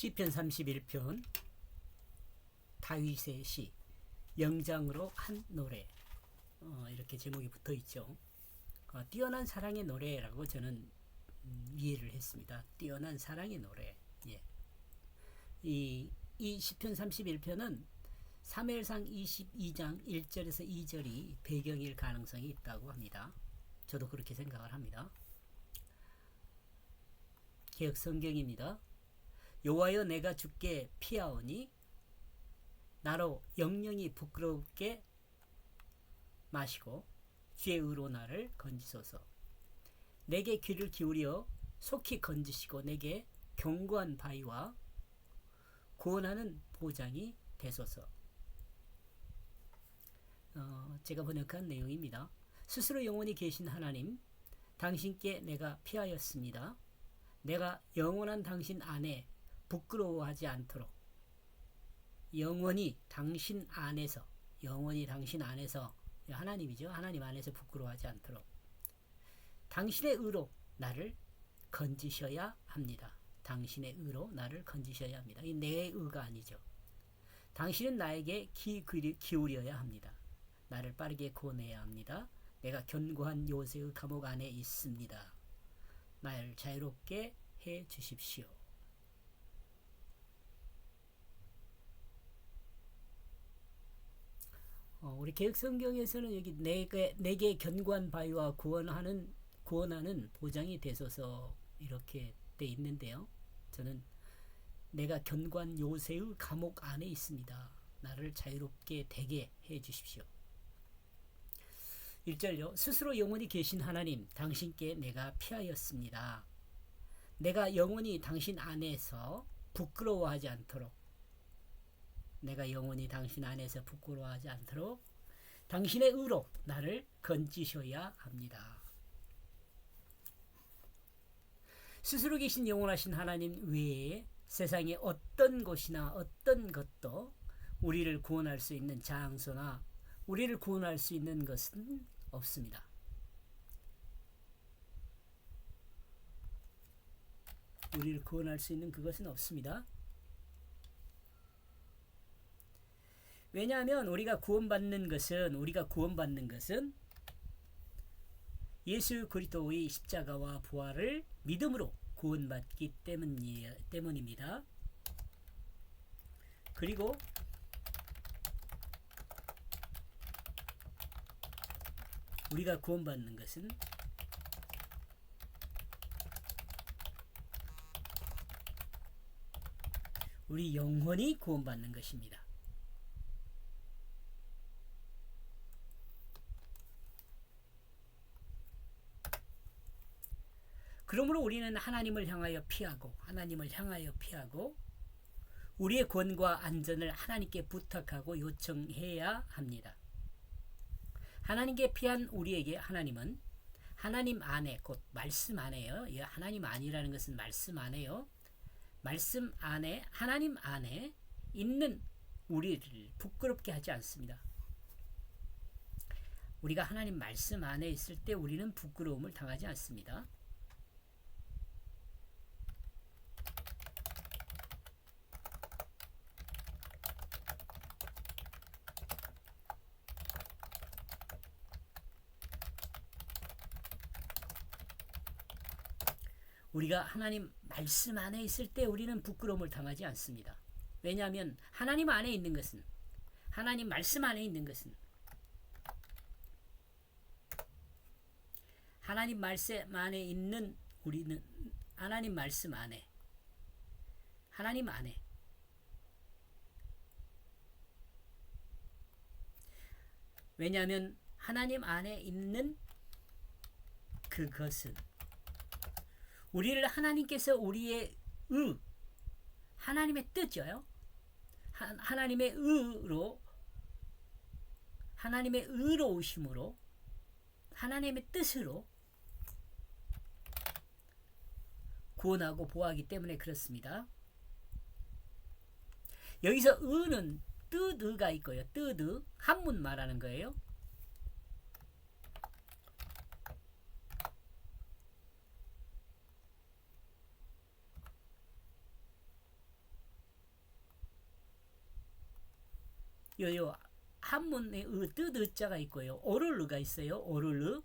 시편 31편 다윗의 시 영장으로 한 노래 어, 이렇게 제목이 붙어 있죠. 어, 뛰어난 사랑의 노래라고 저는 음, 이해를 했습니다. 뛰어난 사랑의 노래. 예. 이, 이 시편 31편은 3일상 22장 1절에서 2절이 배경일 가능성이 있다고 합니다. 저도 그렇게 생각을 합니다. 개혁 성경입니다. 여호와여 내가 주께 피하오니 나로 영영이 부끄럽게 마시고 주의 의로 나를 건지소서. 내게 귀를 기울여 속히 건지시고 내게 견고한 바위와 구원하는 보장이 되소서. 어, 제가 번역한 내용입니다. 스스로 영원히 계신 하나님, 당신께 내가 피하였습니다. 내가 영원한 당신 안에 부끄러워하지 않도록 영원히 당신 안에서 영원히 당신 안에서 하나님이죠. 하나님 안에서 부끄러워하지 않도록 당신의 의로 나를 건지셔야 합니다. 당신의 의로 나를 건지셔야 합니다. 이 내 의가 아니죠. 당신은 나에게 귀 기울여야 합니다. 나를 빠르게 구원해야 합니다. 내가 견고한 요새의 감옥 안에 있습니다. 날 자유롭게 해 주십시오. 어, 우리 개혁 성경에서는 여기 내게 내게 견고한 바위와 구원하는 구원하는 보장이 되소서 이렇게 돼 있는데요. 저는 내가 견고한 요새의 감옥 안에 있습니다. 나를 자유롭게 되게 해 주십시오. 1절요. 스스로 영원히 계신 하나님, 당신께 내가 피하였습니다. 내가 영원히 당신 안에서 부끄러워하지 않도록 내가 영원히 당신 안에서 부끄러워하지 않도록 당신의 의로 나를 건지셔야 합니다. 스스로 계신 영원하신 하나님 외에 세상에 어떤 곳이나 어떤 것도 우리를 구원할 수 있는 장소나 우리를 구원할 수 있는 것은 없습니다. 우리를 구원할 수 있는 그것은 없습니다. 왜냐하면 우리가 구원받는 것은 우리가 구원받는 것은 예수 그리스도의 십자가와 부활을 믿음으로 구원받기 때문이, 때문입니다. 그리고 우리가 구원받는 것은 우리 영혼이 구원받는 것입니다. 그러므로 우리는 하나님을 향하여 피하고 하나님을 향하여 피하고 우리의 권과 안전을 하나님께 부탁하고 요청해야 합니다. 하나님께 피한 우리에게 하나님은 하나님 안에 곧 말씀 안에요. 하나님 안이라는 것은 말씀 안에요. 말씀 안에 하나님 안에 있는 우리를 부끄럽게 하지 않습니다. 우리가 하나님 말씀 안에 있을 때 우리는 부끄러움을 당하지 않습니다. 우리가 하나님 말씀 안에 있을 때 우리는 부끄러움을 당하지 않습니다. 왜냐하면 하나님 안에 있는 것은 하나님 말씀 안에 있는 것은 하나님 말씀 안에 있는 우리는 하나님 말씀 안에 하나님 안에 왜냐하면 하나님 안에 있는 그것은 우리를 하나님께서 우리의 의, 하나님의 뜻이요. 하나님의 의로, 하나님의 의로우심으로, 하나님의 뜻으로 구원하고 보호하기 때문에 그렇습니다. 여기서 의는 뜻의가 있고요. 뜻의 한문 말하는 거예요. 요요 한문에 으, 뜻, 으자가 있고요. 오를르가 있어요. 오를르.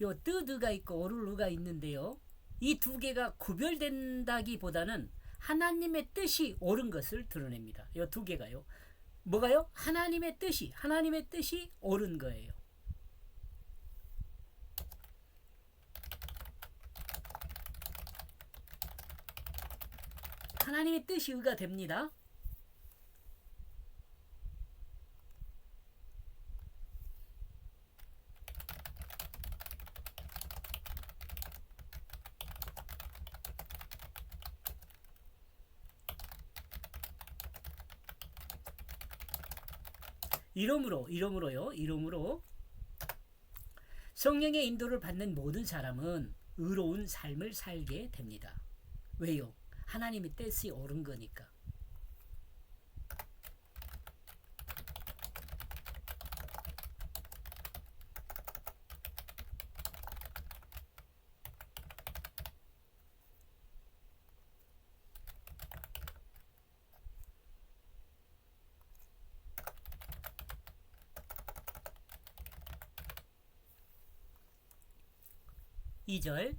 요 뜨드가 있고 오를루가 있는데요. 이 두 개가 구별된다기보다는 하나님의 뜻이 옳은 것을 드러냅니다. 요 두 개가요. 뭐가요? 하나님의 뜻이 하나님의 뜻이 옳은 거예요. 하나님의 뜻이 의가 됩니다. 이름으로 이름으로요. 이름으로 성령의 인도를 받는 모든 사람은 의로운 삶을 살게 됩니다. 왜요? 하나님의 뜻이 옳은 거니까. 이절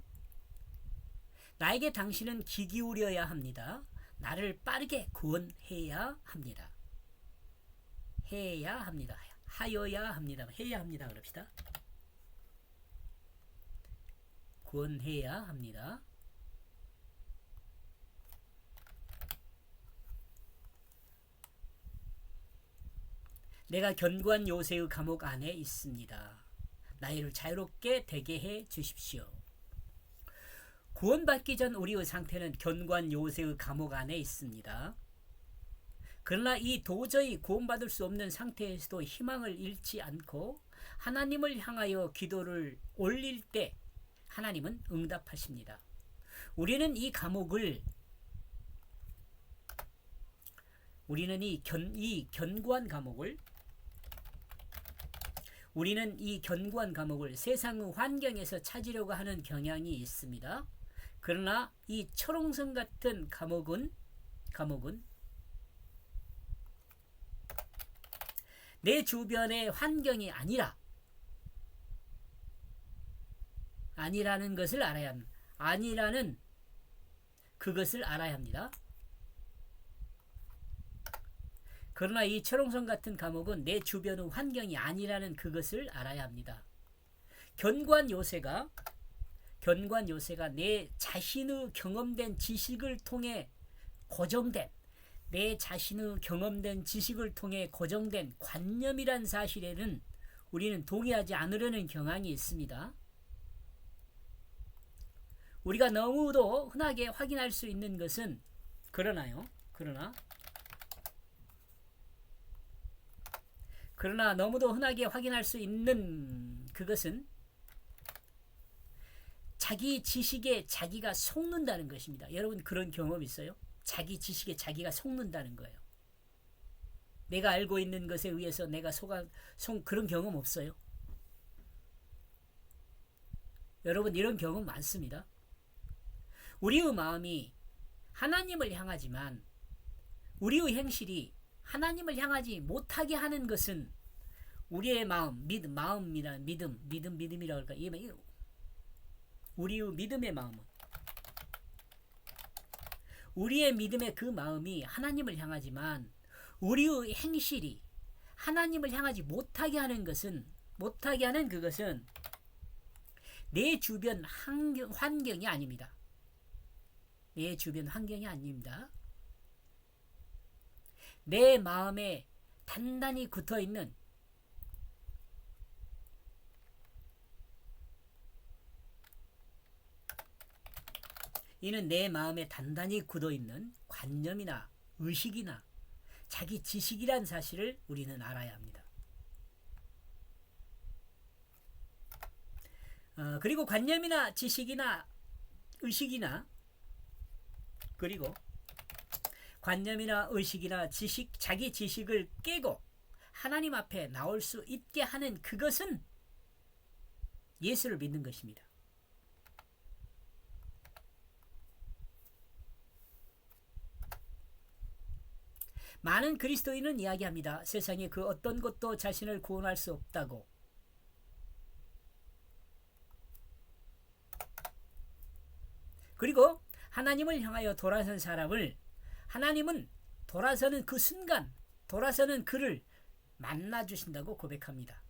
나에게 당신은 귀 기울여야 합니다. 나를 빠르게 구원해야 합니다. 해야 합니다. 하여야 합니다. 해야 합니다. 그럽시다. 구원해야 합니다. 내가 견고한 요새의 감옥 안에 있습니다. 나이를 자유롭게 되게 해 주십시오. 구원받기 전 우리의 상태는 견고한 요새의 감옥 안에 있습니다. 그러나 이 도저히 구원받을 수 없는 상태에서도 희망을 잃지 않고 하나님을 향하여 기도를 올릴 때 하나님은 응답하십니다. 우리는 이 감옥을 우리는 이, 견, 이 견고한 감옥을 우리는 이 견고한 감옥을 세상의 환경에서 찾으려고 하는 경향이 있습니다. 그러나 이 철옹성 같은 감옥은 감옥은 내 주변의 환경이 아니라 아니라는 것을 알아야 합니다. 아니라는 그것을 알아야 합니다. 그러나 이 철옹성 같은 감옥은 내 주변의 환경이 아니라는 그것을 알아야 합니다. 견고한 요새가 견고한 요새가 내 자신의 경험된 지식을 통해 고정된 내 자신의 경험된 지식을 통해 고정된 관념이란 사실에는 우리는 동의하지 않으려는 경향이 있습니다. 우리가 너무도 흔하게 확인할 수 있는 것은 그러나요. 그러나 그러나 너무도 흔하게 확인할 수 있는 그것은 자기 지식에 자기가 속는다는 것입니다. 여러분 그런 경험 있어요? 자기 지식에 자기가 속는다는 거예요. 내가 알고 있는 것에 의해서 내가 속아 속 그런 경험 없어요? 여러분 이런 경험 많습니다. 우리의 마음이 하나님을 향하지만 우리의 행실이 하나님을 향하지 못하게 하는 것은 우리의 마음, 믿음, 마음이란 믿음, 믿음, 믿음이라고 할까? 이 우리의 믿음의 마음은 우리의 믿음의 그 마음이 하나님을 향하지만 우리의 행실이 하나님을 향하지 못하게 하는 것은 못하게 하는 그것은 내 주변 환경, 환경이 아닙니다. 내 주변 환경이 아닙니다. 내 마음에 단단히 굳어 있는 이는 내 마음에 단단히 굳어 있는 관념이나 의식이나 자기 지식이란 사실을 우리는 알아야 합니다. 어, 그리고 관념이나 지식이나 의식이나 그리고 관념이나 의식이나 지식, 자기 지식을 깨고 하나님 앞에 나올 수 있게 하는 그것은 예수를 믿는 것입니다. 많은 그리스도인은 이야기합니다. 세상에 그 어떤 것도 자신을 구원할 수 없다고. 그리고 하나님을 향하여 돌아선 사람을 하나님은 돌아서는 그 순간, 돌아서는 그를 만나 주신다고 고백합니다.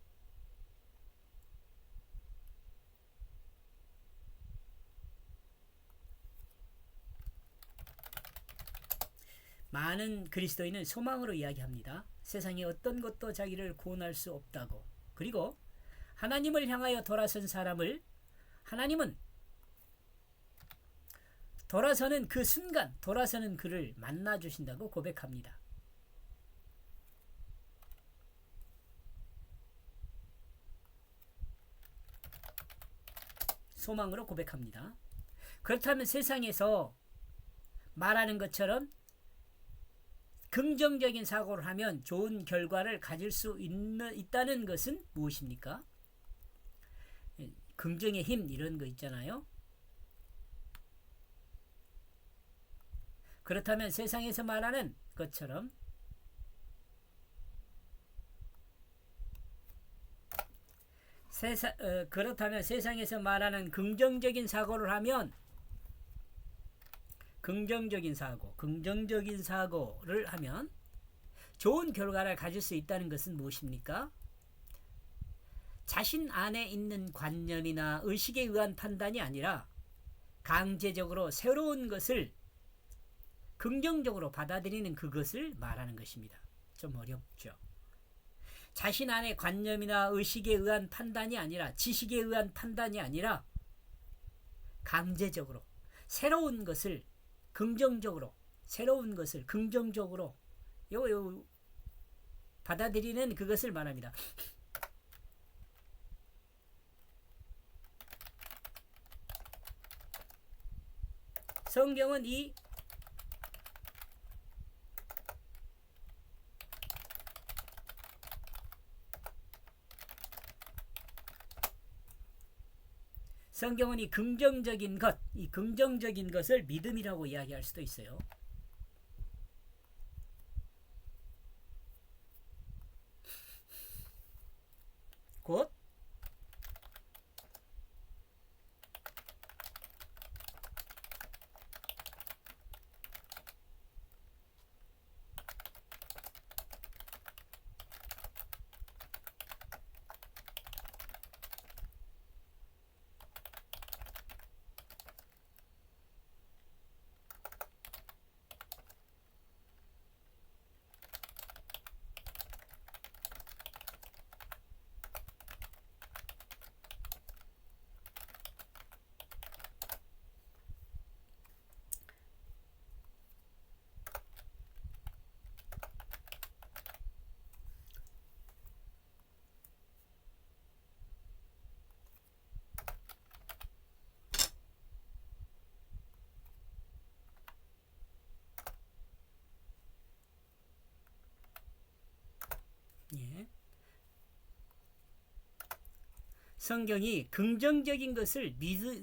많은 그리스도인은 소망으로 이야기합니다. 세상에 어떤 것도 자기를 구원할 수 없다고. 그리고 하나님을 향하여 돌아선 사람을 하나님은 돌아서는 그 순간, 돌아서는 그를 만나 주신다고 고백합니다. 소망으로 고백합니다. 그렇다면 세상에서 말하는 것처럼 긍정적인 사고를 하면 좋은 결과를 가질 수 있는, 있다는 것은 무엇입니까? 예, 긍정의 힘 이런 거 있잖아요. 그렇다면 세상에서 말하는 것처럼 세사, 어, 그렇다면 세상에서 말하는 긍정적인 사고를 하면 긍정적인 사고, 긍정적인 사고를 하면 좋은 결과를 가질 수 있다는 것은 무엇입니까? 자신 안에 있는 관념이나 의식에 의한 판단이 아니라 강제적으로 새로운 것을 긍정적으로 받아들이는 그것을 말하는 것입니다. 좀 어렵죠. 자신 안의 관념이나 의식에 의한 판단이 아니라 지식에 의한 판단이 아니라 강제적으로 새로운 것을 긍정적으로 새로운 것을 긍정적으로 요, 요 받아들이는 그것을 말합니다. 성경은 이 성경은 이 긍정적인 것, 이 긍정적인 것을 믿음이라고 이야기할 수도 있어요. 곧 예. 성경이 긍정적인 것을 믿으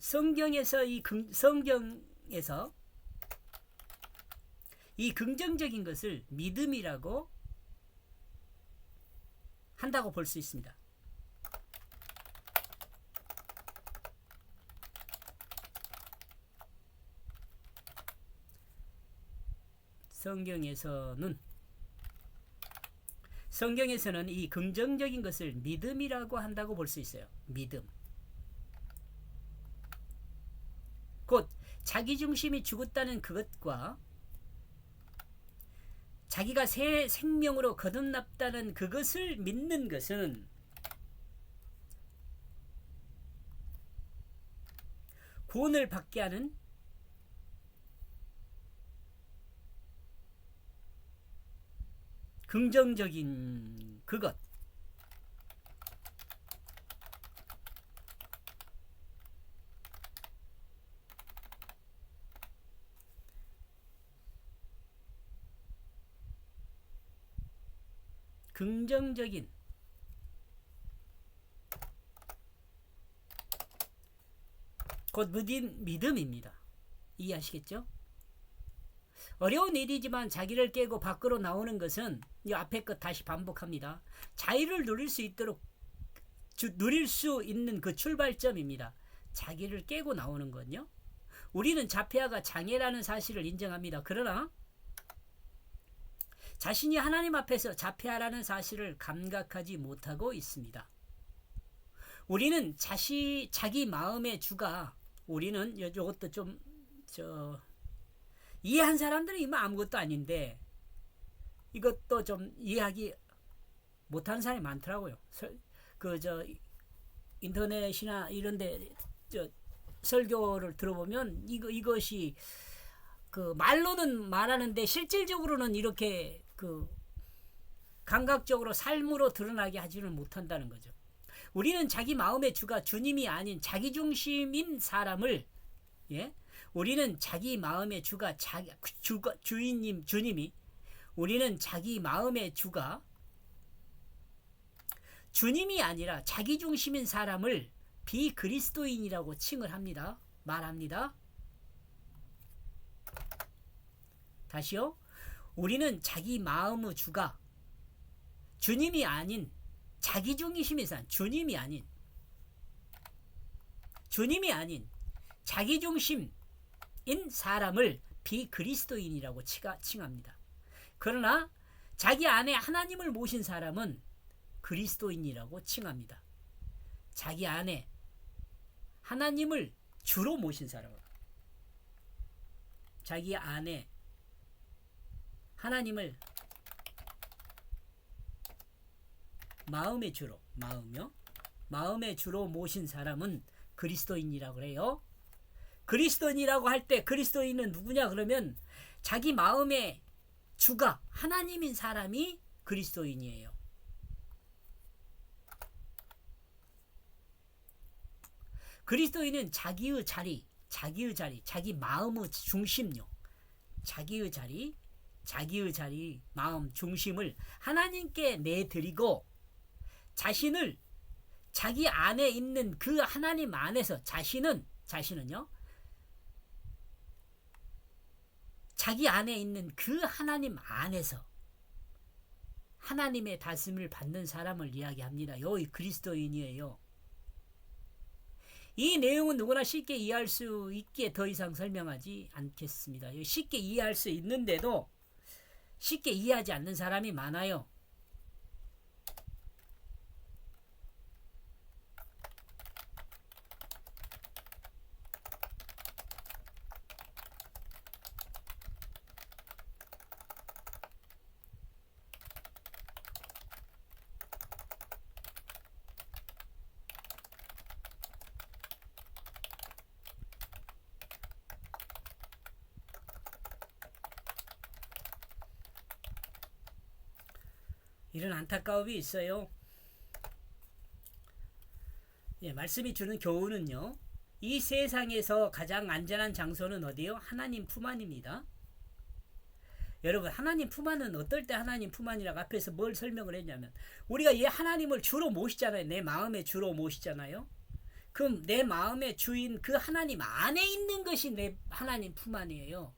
성경에서 이 긍, 성경에서 이 긍정적인 것을 믿음이라고 한다고 볼 수 있습니다. 성경에서는 성경에서는 이 긍정적인 것을 믿음이라고 한다고 볼 수 있어요. 믿음. 곧 자기 중심이 죽었다는 그것과 자기가 새 생명으로 거듭났다는 그것을 믿는 것은 구원을 받게 하는 긍정적인 그것 긍정적인 곧 믿음, 믿음입니다. 이해하시겠죠? 어려운 일이지만 자기를 깨고 밖으로 나오는 것은 이 앞에 것 다시 반복합니다. 자유를 누릴 수 있도록 주, 누릴 수 있는 그 출발점입니다. 자기를 깨고 나오는 건요. 우리는 자폐아가 장애라는 사실을 인정합니다. 그러나 자신이 하나님 앞에서 자폐아라는 사실을 감각하지 못하고 있습니다. 우리는 자시 자기 마음의 주가 우리는 요- 요것도 좀 저 이해한 사람들은 이만 아무것도 아닌데 이것도 좀 이해하기 못하는 사람이 많더라고요. 그 저 인터넷이나 이런데 저 설교를 들어보면 이거 이것이 그 말로는 말하는데 실질적으로는 이렇게 그 감각적으로 삶으로 드러나게 하지는 못한다는 거죠. 우리는 자기 마음의 주가 주님이 아닌 자기 중심인 사람을 예? 우리는 자기 마음의 주가 자기 주가 주인님 주님이 우리는 자기 마음의 주가 주님이 아니라 자기 중심인 사람을 비그리스도인이라고 칭을 합니다. 말합니다. 다시요. 우리는 자기 마음의 주가 주님이 아닌 자기 중심인 사람, 주님이 아닌 주님이 아닌 자기 중심 인 사람을 비그리스도인이라고 칭합니다. 그러나 자기 안에 하나님을 모신 사람은 그리스도인이라고 칭합니다. 자기 안에 하나님을 주로 모신 사람을 자기 안에 하나님을 마음의 주로 마음요 마음의 주로 모신 사람은 그리스도인이라고 그래요. 그리스도인이라고 할 때 그리스도인은 누구냐 그러면 자기 마음의 주가 하나님인 사람이 그리스도인이에요. 그리스도인은 자기의 자리, 자기의 자리, 자기 마음의 중심요. 자기의 자리, 자기의 자리, 마음 중심을 하나님께 내드리고 자신을 자기 안에 있는 그 하나님 안에서 자신은 자신은요. 자기 안에 있는 그 하나님 안에서 하나님의 다스림을 받는 사람을 이야기합니다. 요 그리스도인이에요. 이 내용은 누구나 쉽게 이해할 수 있게 더 이상 설명하지 않겠습니다. 쉽게 이해할 수 있는데도 쉽게 이해하지 않는 사람이 많아요. 이런 안타까움이 있어요. 예, 말씀이 주는 교훈은요. 이 세상에서 가장 안전한 장소는 어디요? 하나님 품 안입니다. 여러분 하나님 품 안은 어떨 때 하나님 품 안이라고 앞에서 뭘 설명을 했냐면 우리가 이 하나님을 주로 모시잖아요. 내 마음에 주로 모시잖아요. 그럼 내 마음의 주인 그 하나님 안에 있는 것이 내 하나님 품 안이에요.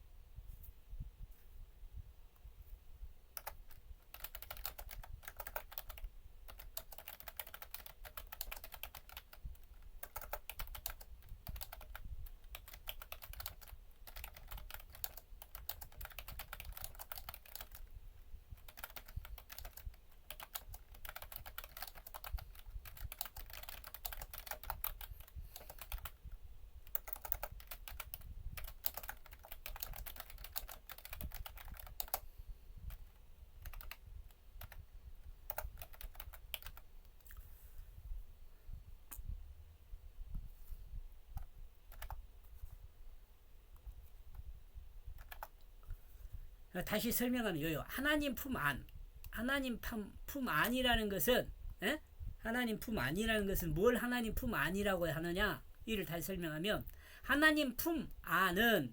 다시 설명하면 요요 하나님 품 안, 하나님 품, 품 안이라는 것은 에? 하나님 품 안이라는 것은 뭘 하나님 품 안이라고 하느냐 이를 다시 설명하면 하나님 품 안은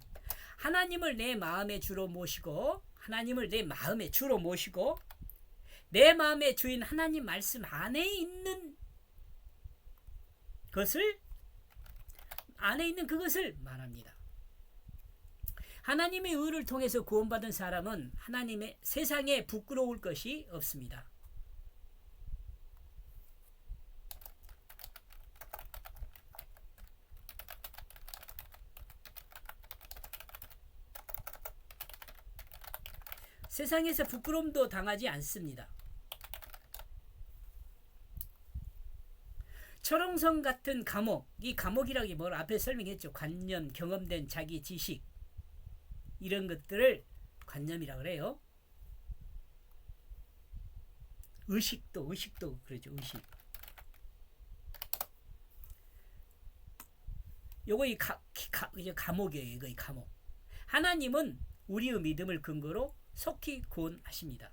하나님을 내 마음의 주로 모시고 하나님을 내 마음의 주로 모시고 내 마음의 주인 하나님 말씀 안에 있는 것을 안에 있는 그것을 말합니다. 하나님의 의를 통해서 구원받은 사람은 하나님의 세상에 부끄러울 것이 없습니다. 세상에서 부끄럼도 당하지 않습니다. 철옹성 같은 감옥, 이 감옥이라기 뭘 앞에 설명했죠. 관념, 경험된 자기 지식 이런 것들을 관념이라 그래요. 의식도 의식도 그러죠. 의식. 요거 이 가, 가, 이제 감옥이에요. 이거 이 감옥. 하나님은 우리의 믿음을 근거로 속히 구원하십니다.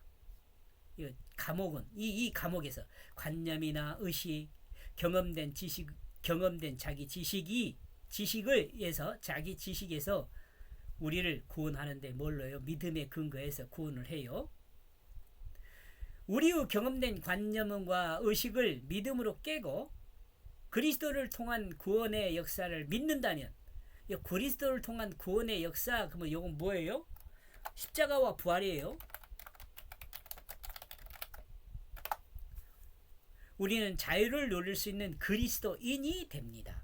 이 감옥은 이, 이 감옥에서 관념이나 의식, 경험된 지식, 경험된 자기 지식이 지식을 해서 자기 지식에서 우리를 구원하는데 뭘로요? 믿음의 근거에서 구원을 해요. 우리의 경험된 관념과 의식을 믿음으로 깨고 그리스도를 통한 구원의 역사를 믿는다면 이 그리스도를 통한 구원의 역사 그러면 이건 뭐예요? 십자가와 부활이에요. 우리는 자유를 누릴 수 있는 그리스도인이 됩니다.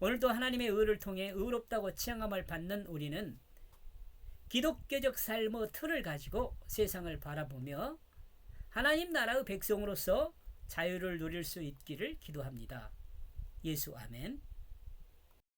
오늘도 하나님의 의를 통해 의롭다고 칭함을 받는 우리는 기독교적 삶의 틀을 가지고 세상을 바라보며 하나님 나라의 백성으로서 자유를 누릴 수 있기를 기도합니다. 예수 아멘.